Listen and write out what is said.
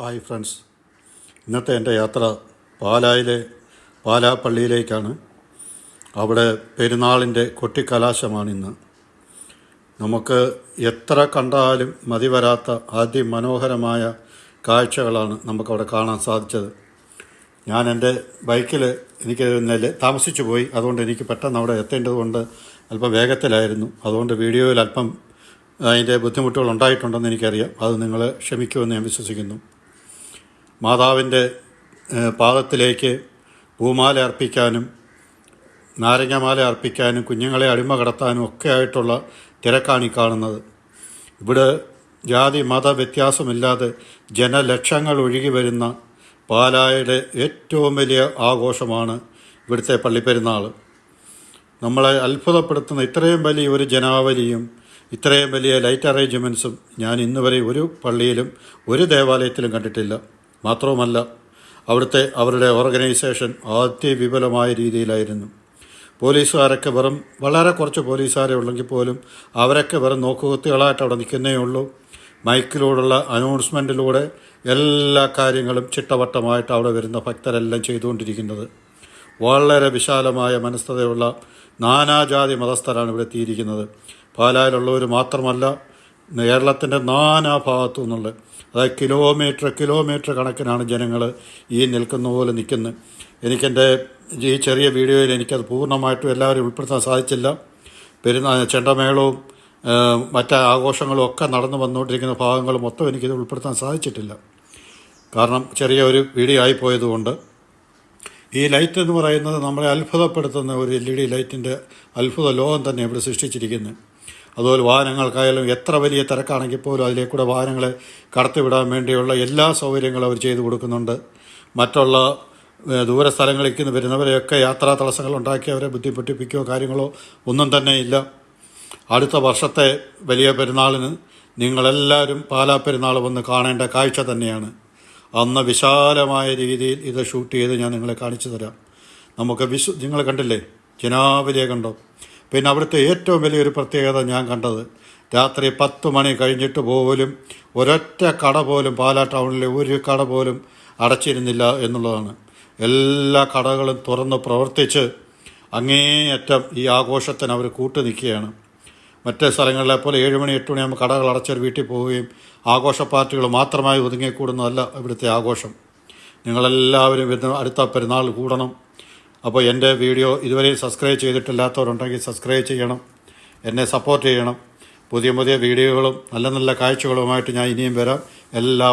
Hi friends. ഇന്നത്തെ എന്റെ യാത്ര പാലായിലെ പാലാ പള്ളിയിലേക്കാണ് അവിടെ പെരുന്നാളിന്റെ കൊട്ടിക്കലാശമാണ് ഇന്ന്. നമുക്ക് എത്ര കണ്ടാലും മതി വരാത്ത അതിമനോഹരമായ കാഴ്ചകളാണ് നമുക്കവിടെ കാണാൻ സാധിച്ചത്. ഞാൻ എന്റെ ബൈക്കിൽ എനിക്ക് നെല്ല് താമസിച്ചു പോയി. അതുകൊണ്ട് എനിക്ക് പെട്ടെന്ന് അവിടെ എത്തേണ്ടതുകൊണ്ട് അല്പം വേഗത്തിലായിരുന്നു. അതുകൊണ്ട് വീഡിയോയിൽ അല്പം അതിന്റെ ബുദ്ധിമുട്ടുകൾ ഉണ്ടായിട്ടുണ്ടെന്ന് എനിക്കറിയാം. അത് നിങ്ങൾ ക്ഷമിക്കുമെന്ന് ഞാൻ വിശ്വസിക്കുന്നു. മാതാവിന്റെ പാദത്തിലേക്ക് പൂമാല അർപ്പിക്കാനും നാരങ്ങമാല അർപ്പിക്കാനും കുഞ്ഞുങ്ങളെ അടിമ കടത്താനും ഒക്കെ ആയിട്ടുള്ള തിരക്കാണ് ഈ കാണുന്നത്. ഇവിടെ ജാതി മത വ്യത്യാസമില്ലാതെ ജനലക്ഷങ്ങൾ ഒഴുകി വരുന്ന പാലായുടെ ഏറ്റവും വലിയ ആഘോഷമാണ് ഇവിടുത്തെ പള്ളിപ്പെരുന്നാൾ. നമ്മളെ അത്ഭുതപ്പെടുത്തുന്ന ഇത്രയും വലിയ ഒരു ജനാവലിയും ഇത്രയും വലിയ ലൈറ്റ് അറേഞ്ച്മെന്റ്സും ഞാൻ ഇന്നുവരെ ഒരു പള്ളിയിലും ഒരു ദേവാലയത്തിലും കണ്ടിട്ടില്ല. മാത്രവുമല്ല അവിടുത്തെ അവരുടെ ഓർഗനൈസേഷൻ അതിവിപുലമായ രീതിയിലായിരുന്നു. പോലീസുകാരൊക്കെ വെറും വളരെ കുറച്ച് പോലീസുകാരെ ഉള്ളെങ്കിൽ പോലും അവരൊക്കെ വെറും നോക്കുകുത്തികളായിട്ട് അവിടെ നിൽക്കുന്നേ ഉള്ളൂ. മൈക്കിലൂടെയുള്ള അനൗൺസ്മെന്റിലൂടെ എല്ലാ കാര്യങ്ങളും ചിട്ടവട്ടമായിട്ട് അവിടെ വരുന്ന ഭക്തരെല്ലാം ചെയ്തുകൊണ്ടിരിക്കുന്നത്. വളരെ വിശാലമായ മനസ്ഥതയുള്ള നാനാജാതി മതസ്ഥരാണ് ഇവിടെ എത്തിയിരിക്കുന്നത്. പാലായിലുള്ളവർ മാത്രമല്ല കേരളത്തിന്റെ നാനാഭാഗത്തു നിന്നുള്ള അതായത് കിലോമീറ്റർ കിലോമീറ്റർ കണക്കിനാണ് ജനങ്ങൾ ഈ നിൽക്കുന്ന പോലെ നിൽക്കുന്നത് എനിക്കെന്റെ ഈ ചെറിയ വീഡിയോയിൽ എനിക്കത് പൂർണമായിട്ടും എല്ലാവരും ഉൾപ്പെടുത്താൻ സാധിച്ചില്ല. പെരുന്നാ ചെണ്ടമേളവും മറ്റേ ആഘോഷങ്ങളും ഒക്കെ നടന്നു വന്നുകൊണ്ടിരിക്കുന്ന ഭാഗങ്ങൾ മൊത്തം എനിക്കിത് ഉൾപ്പെടുത്താൻ സാധിച്ചിട്ടില്ല. കാരണം ചെറിയ ഒരു വീഡിയോ ആയിപ്പോയതുകൊണ്ട് ഈ ലൈറ്റ് എന്ന് പറയുന്നത് നമ്മളെ അത്ഭുതപ്പെടുത്തുന്ന ഒരു എൽ ഇ ഡി ലൈറ്റിന്റെ അത്ഭുത ലോകം തന്നെ ഇവിടെ സൃഷ്ടിച്ചിരിക്കുന്നത് അതുപോലെ വാഹനങ്ങൾക്കായാലും എത്ര വലിയ തിരക്കാണെങ്കിൽ പോലും അതിലേക്കൂടെ വാഹനങ്ങളെ കടത്തിവിടാൻ വേണ്ടിയുള്ള എല്ലാ സൗകര്യങ്ങളും അവർ ചെയ്തു കൊടുക്കുന്നുണ്ട്. മറ്റുള്ള ദൂര നിന്ന് വരുന്നവരെയൊക്കെ യാത്രാ തടസ്സങ്ങൾ ഉണ്ടാക്കി അവരെ ബുദ്ധിമുട്ടിപ്പിക്കുകയോ കാര്യങ്ങളോ ഒന്നും തന്നെ ഇല്ല. അടുത്ത വർഷത്തെ വലിയ പെരുന്നാളിന് നിങ്ങളെല്ലാവരും പാലാ പെരുന്നാൾ വന്ന് കാണേണ്ട കാഴ്ച തന്നെയാണ്. അന്ന് വിശാലമായ രീതിയിൽ ഇത് ഷൂട്ട് ചെയ്ത് ഞാൻ നിങ്ങളെ കാണിച്ചു തരാം. നമുക്ക് വിശ്വ നിങ്ങൾ കണ്ടില്ലേ? ജനാവലിയെ കണ്ടോ? പിന്നെ അവിടുത്തെ ഏറ്റവും വലിയൊരു പ്രത്യേകത ഞാൻ കണ്ടത്. രാത്രി പത്ത് മണി കഴിഞ്ഞിട്ട് പോലും ഒരൊറ്റ കട പോലും പാലാ ടൗണിലെ ഒരു കട പോലും അടച്ചിരുന്നില്ല എന്നുള്ളതാണ്. എല്ലാ കടകളും തുറന്ന് പ്രവർത്തിച്ച് അങ്ങേയറ്റം ഈ ആഘോഷത്തിന് അവർ കൂട്ടു നിൽക്കുകയാണ്. മറ്റ് സ്ഥലങ്ങളിലെ പോലെ ഏഴ് മണി എട്ട് മണിയാകുമ്പോൾ കടകൾ അടച്ചൊരു വീട്ടിൽ പോവുകയും ആഘോഷ പാർട്ടികൾ മാത്രമായി ഒതുങ്ങിക്കൂടുന്നതല്ല ഇവിടുത്തെ ആഘോഷം. നിങ്ങളെല്ലാവരും വരുന്ന അടുത്ത പെരുന്നാൾ കൂടണം. അപ്പോൾ എന്റെ വീഡിയോ ഇതുവരെ സബ്സ്ക്രൈബ് ചെയ്തിട്ടില്ലാത്തവരുണ്ടെങ്കിൽ സബ്സ്ക്രൈബ് ചെയ്യണം. എന്നെ സപ്പോർട്ട് ചെയ്യണം. പുതിയ പുതിയ വീഡിയോകളും നല്ല നല്ല കാഴ്ചകളുമായിട്ട് ഞാൻ ഇനിയും വരാം. എല്ലാ